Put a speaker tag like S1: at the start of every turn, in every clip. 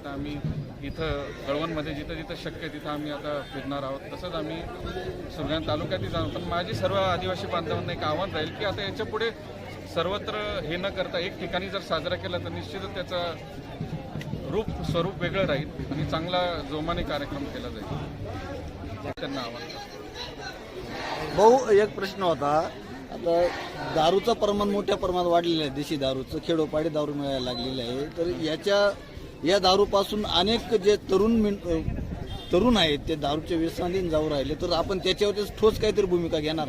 S1: आता आम्ही इथं कळवणमध्ये जिथं जिथं शक्य तिथं आम्ही आता फिरणार आहोत. तसंच आम्ही सुरगाण तालुक्यातही जाणार पण माझी सर्व आदिवासी बांधवांना एक आव्हान राहील की आता याच्यापुढे सर्वत्र हे न करता एक ठिकाणी जर साजरा केला तर निश्चितच त्याचा रूप स्वरूप वेगळं राहील आणि चांगला जोमाने कार्यक्रम केला जाईल. त्यांना आव्हान
S2: भाऊ एक प्रश्न होता. आता दारूचं प्रमाण मोठ्या प्रमाणात वाढलेलं आहे. देशी दारूचं खेडोपाडी दारू मिळायला लागलेलं आहे. तर याच्या या दारूपासून अनेक जे तरुण मिन- तरुण आहेत ते दारूच्या व्यसनाधीन जाऊ राहिले. तर आपण त्याच्यावरती ठोस काहीतरी भूमिका घेणार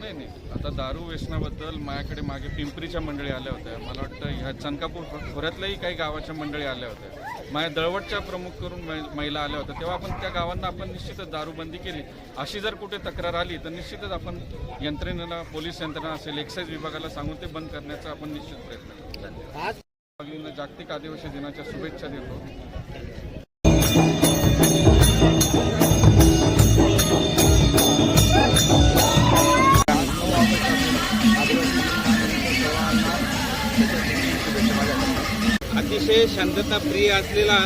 S1: नाही नाही. आता दारू व्यसनाबद्दल माझ्याकडे मागे पिंपरीच्या मंडळी आल्या होत्या. मला वाटतं ह्या चनकापूर खोऱ्यातल्याही काही गावाच्या मंडळी आल्या होत्या. माझ्या दळवटच्या प्रमुख करून मै- महिला आल्या होत्या. तेव्हा आपण त्या गावांना आपण निश्चितच दारूबंदी केली. अशी जर कुठे तक्रार आली तर निश्चितच आपण यंत्रणेला पोलीस यंत्रणा असेल एक्साईज विभागाला सांगून ते बंद करण्याचा आपण निश्चित प्रयत्न करू जागतिक आदिवासी दिनाच्या शुभेच्छा देतो.
S3: अतिशय शांतता प्रिय असलेला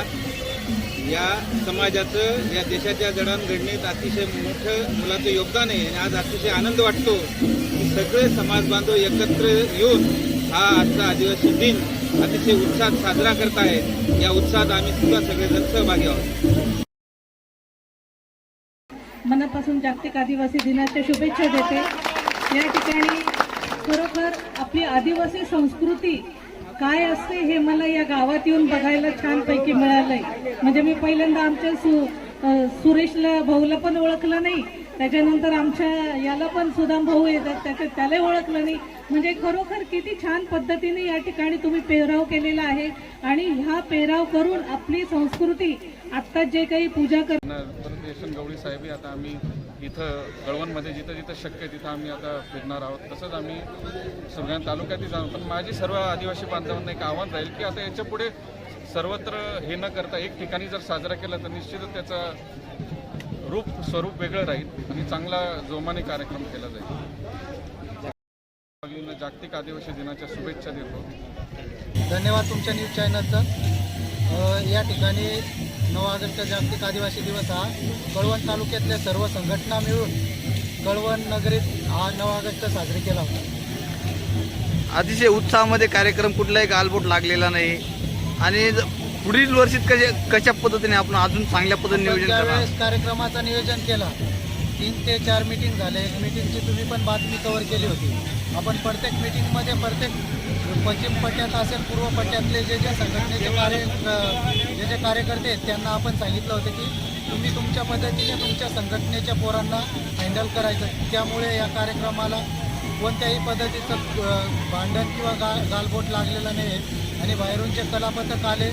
S3: या समाजाचं या देशाच्या जडणघडणीत अतिशय मोठं मुलाचं योगदान आहे. आणि आज अतिशय आनंद वाटतो सगळे समाज बांधव एकत्र येऊन हा आजचा आदिवासी दिन अतिशय उत्साहात साजरा करतायत. या उत्साहात आम्ही सुद्धा सगळेजण सहभागी आहोत.
S4: मनापासून जागतिक आदिवासी दिनाच्या शुभेच्छा देते. या ठिकाणी खरोखर आपली आदिवासी संस्कृती काय असते हे मला या गावात येऊन बघायला छानपैकी मिळालंय. म्हणजे मी पहिल्यांदा आमच्या सु सुरेशला भाऊला पण ओळखलं नाही. त्याच्यानंतर आमच्या याला पण सुदाम भाऊ येतात त्याच्या त्यालाही ओळखलं नाही. म्हणजे खरोखर किती छान पद्धतीने या ठिकाणी तुम्ही पेहराव केलेला आहे. आणि ह्या पेहराव करून आपली संस्कृती आत्ता जे काही पूजा
S1: करणार परत गवळी साहेबही आता आम्ही इथं गळवणमध्ये जिथं जिथं शक्य तिथं आम्ही आता फिरणार आहोत. तसंच आम्ही सुरगाण तालुक्यातही जाणार पण माझी सर्व आदिवासी बांधवांना एक आव्हान राहील की आता याच्यापुढे सर्वत्र हे न करता एक ठिकाणी जर साजरा केला तर निश्चितच त्याचा रूप स्वरूप वेगळं राहील आणि चांगला जोमाने कार्यक्रम केला जाईल. जागतिक आदिवासी दिनाच्या शुभेच्छा देतो.
S5: धन्यवाद तुमच्या न्यूज चॅनलचं. अ, या ठिकाणी नऊ ऑगस्ट जागतिक आदिवासी दिवस हा. कळवण तालुक्यातल्या सर्व संघटना मिळून कळवण नगरीत हा नऊ ऑगस्ट साजरी केला होता.
S2: अतिशय उत्साहामध्ये कार्यक्रम कुठलाही गालबोट लागलेला नाही. आणि पुढील वर्षीत कशा कशा पद्धतीने आपण अजून चांगल्या पद्धतीने नियोजन करणार?
S5: ज्यावेळेस कार्यक्रमाचं नियोजन केला तीन ते चार मिटिंग झाले. एक मिटिंगची तुम्ही पण बातमी कव्हर केली होती. आपण प्रत्येक मिटिंगमध्ये प्रत्येक पश्चिम पट्ट्यात असेल पूर्व पट्ट्यातले जे जे संघटनेचे कार्य जे जे कार्यकर्ते आहेत त्यांना आपण सांगितलं होतं की तुम्ही तुमच्या पद्धतीने तुमच्या संघटनेच्या पोरांना हँडल करायचं. त्यामुळे या कार्यक्रमाला कोणत्याही पद्धतीचं भांडण किंवा गा गालबोट लागलेलं नाही आणि बाहेरून जे कलापथक आले